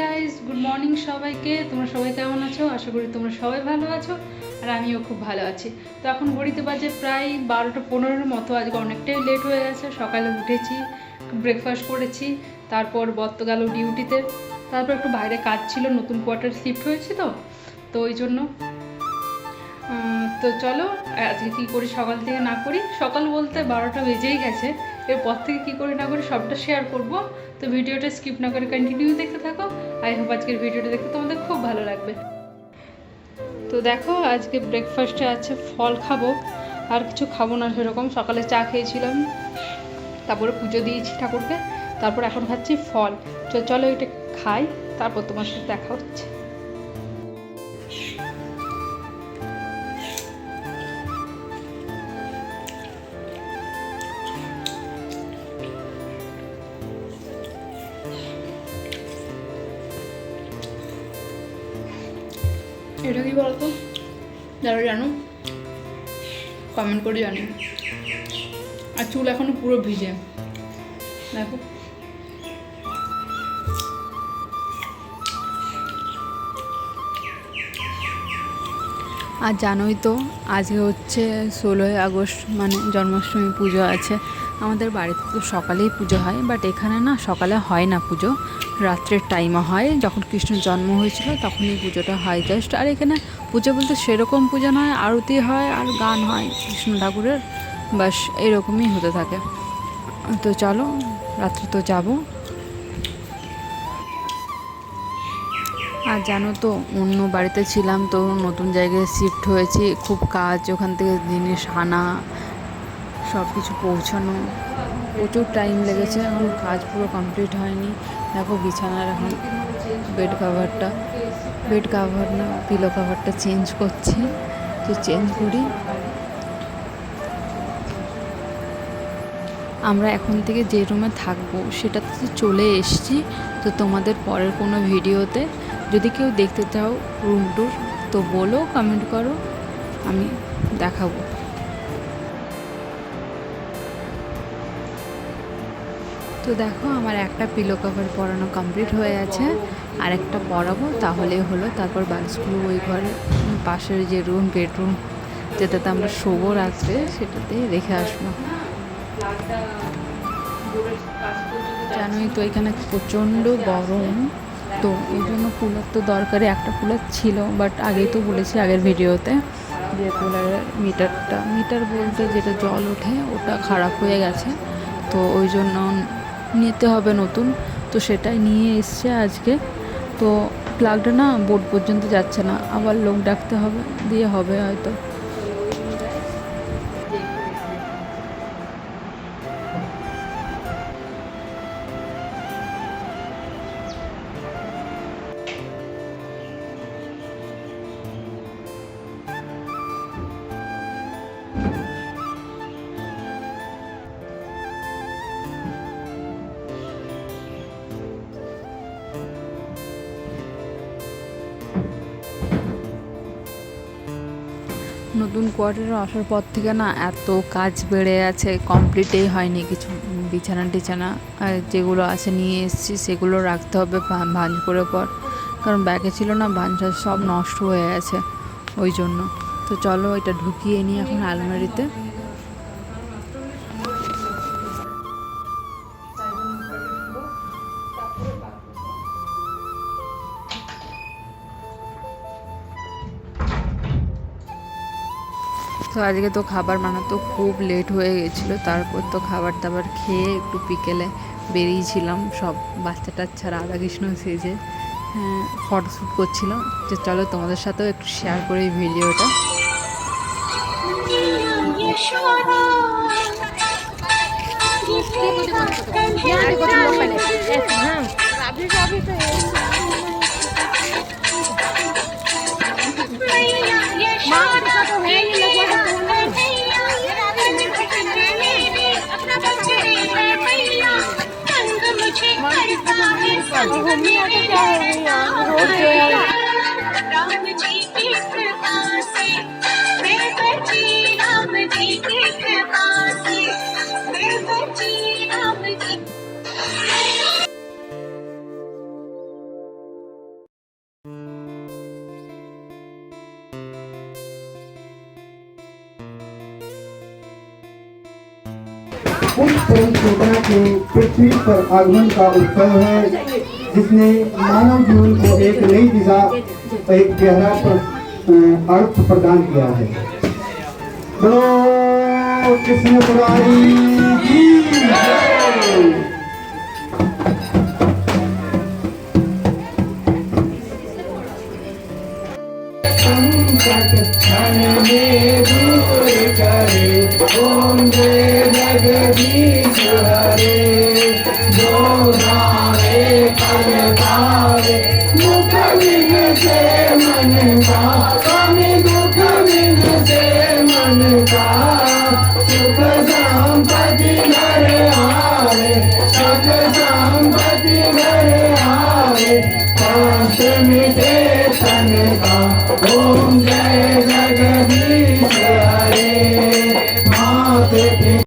Guys good morning সবাইকে। তোমরা সবাই কেমন আছো? আশা করি তোমরা সবাই ভালো আছো, আর আমিও খুব ভালো আছি। তো এখন ঘড়িতে বাজে প্রায় বারোটা পনেরোর মতো, আজকে অনেকটাই লেট হয়ে গেছে। সকালে উঠেছি ব্রেকফাস্ট করেছি, তারপর বত্ত গেল ডিউটিতে তারপর একটু বাইরে কাজ ছিল, নতুন কোয়ার্টার শিফট হয়েছে তো তো ওই জন্য। তো চলো, আজকে কী করি সকাল থেকে না করি? সকাল বলতে বারোটা বেজেই গেছে। এরপর থেকে কী করি না করি সবটা শেয়ার করব। তো ভিডিওটা স্কিপ না করে কন্টিনিউ দেখতে থাকো। আই হোপ আজকের ভিডিওটা দেখতে তোমাদের খুব ভালো লাগবে। তো দেখো, আজকে ব্রেকফাস্টে আছে ফল খাব। আর কিছু খাব না, সেরকম সকালে চা খেয়েছিলাম। তারপরে পুজো দিয়েছি ঠাকুরকে। তারপর এখন খাচ্ছি ফল। চলো এটা খাই, তারপর তোমার সাথে দেখা হচ্ছে। এটা কি বলতো? যারা জানো? কমেন্ট করে জানি আর চুল এখনও পুরো ভিজে। দেখো। আর জানোই তো, আজকে হচ্ছে ষোলোই আগস্ট মানে জন্মাষ্টমী পুজো আছে। আমাদের বাড়িতে তো সকালেই পুজো হয় বাট এখানে না সকালে হয় না পুজো। রাত্রের টাইমে হয়, যখন কৃষ্ণের জন্ম হয়েছিল, তখনই পুজোটা হয় জাস্ট আর এখানে পুজো বলতে সেরকম পুজো নয়, আরতি হয় আর গান হয়, কৃষ্ণ ঠাকুরের। বাস এরকমই হতে থাকে। তো চলো, রাত্রে তো যাব। আর জানো তো, অন্য বাড়িতে ছিলাম তো নতুন জায়গায় শিফট হয়েছি, খুব কাজ, ওখান থেকে জিনিস আনা সব কিছু পৌঁছানো। প্রচুর টাইম লেগেছে, এখন কাজ পুরো কমপ্লিট হয়নি। দেখো বিছানার এখন বেড কাভারটা বেড কাভার না পিলো কাভারটা চেঞ্জ করছি। তো চেঞ্জ করি। আমরা এখন থেকে যে রুমে থাকব সেটাতে তো চলে এসেছি। তো তোমাদের পরের কোনো ভিডিওতে, যদি কেউ দেখতে চাও রুম টুর তো বলো কমেন্ট করো, আমি দেখাবো। তো দেখো, আমার একটা পিলো কভার পরানো কমপ্লিট হয়ে আছে আর একটা পরাবো তাহলে হলো। তারপর বালিশগুলো ওই ঘরে পাশের যে রুম বেডরুম যেটাতে আমরা শোবো রাত্রে সেটাতে রেখে আসব। জানোই তো, এখানে প্রচণ্ড গরম। তো এই জন্য কুলার তো দরকারি একটা কুলার ছিল বাট আগেই তো বলেছি আগের ভিডিওতে যে কুলারের মিটারটা মিটার বলতে যেটা জল ওঠে, ওটা খারাপ হয়ে গেছে। তো ওই জন্য নিতে হবে নতুন। তো সেটাই নিয়ে এসছে আজকে। তো প্লাগটা না বোর্ড পর্যন্ত যাচ্ছে না। আবার লোক ডাকতে হবে, দিয়ে হবে হয়তো। নতুন কোয়ার্টারে আসার পর থেকে না এত কাজ বেড়ে আছে কমপ্লিটেই হয়নি কিছু। বিছানা টিছানা যেগুলো আছে নিয়ে এসেছি সেগুলো রাখতে হবে ভাঁজ করে পর। কারণ ব্যাগে ছিল না, ভাঁজ সব নষ্ট হয়ে গেছে ওই জন্য। তো চলো এটা ঢুকিয়ে নিই এখন আলমারিতে। তো আজকে তো খাবার বানাতে খুব লেট হয়ে গেছিল, তারপর তো খাবার দাবার খেয়ে একটু বিকেলে বেরিয়েছিলাম, সব বাচ্চা টাচ্চা রাধাকৃষ্ণ সেজে হ্যাঁ ফটোশ্যুট করছিলাম। যে চলো তোমাদের সাথেও একটু শেয়ার করি ਹਾਂਜੀ मम्मी यहाँ पे क्या हो गई यार रोड उस परम चेतना के पृथ्वी पर आगमन का उत्सव है जिसने मानव जीवन को एक नई दिशा एक गहरा पर, अर्थ प्रदान किया है। कृष्ण मुरारी संकट में दूर करे ओम जय जगदीश हरे जो पल से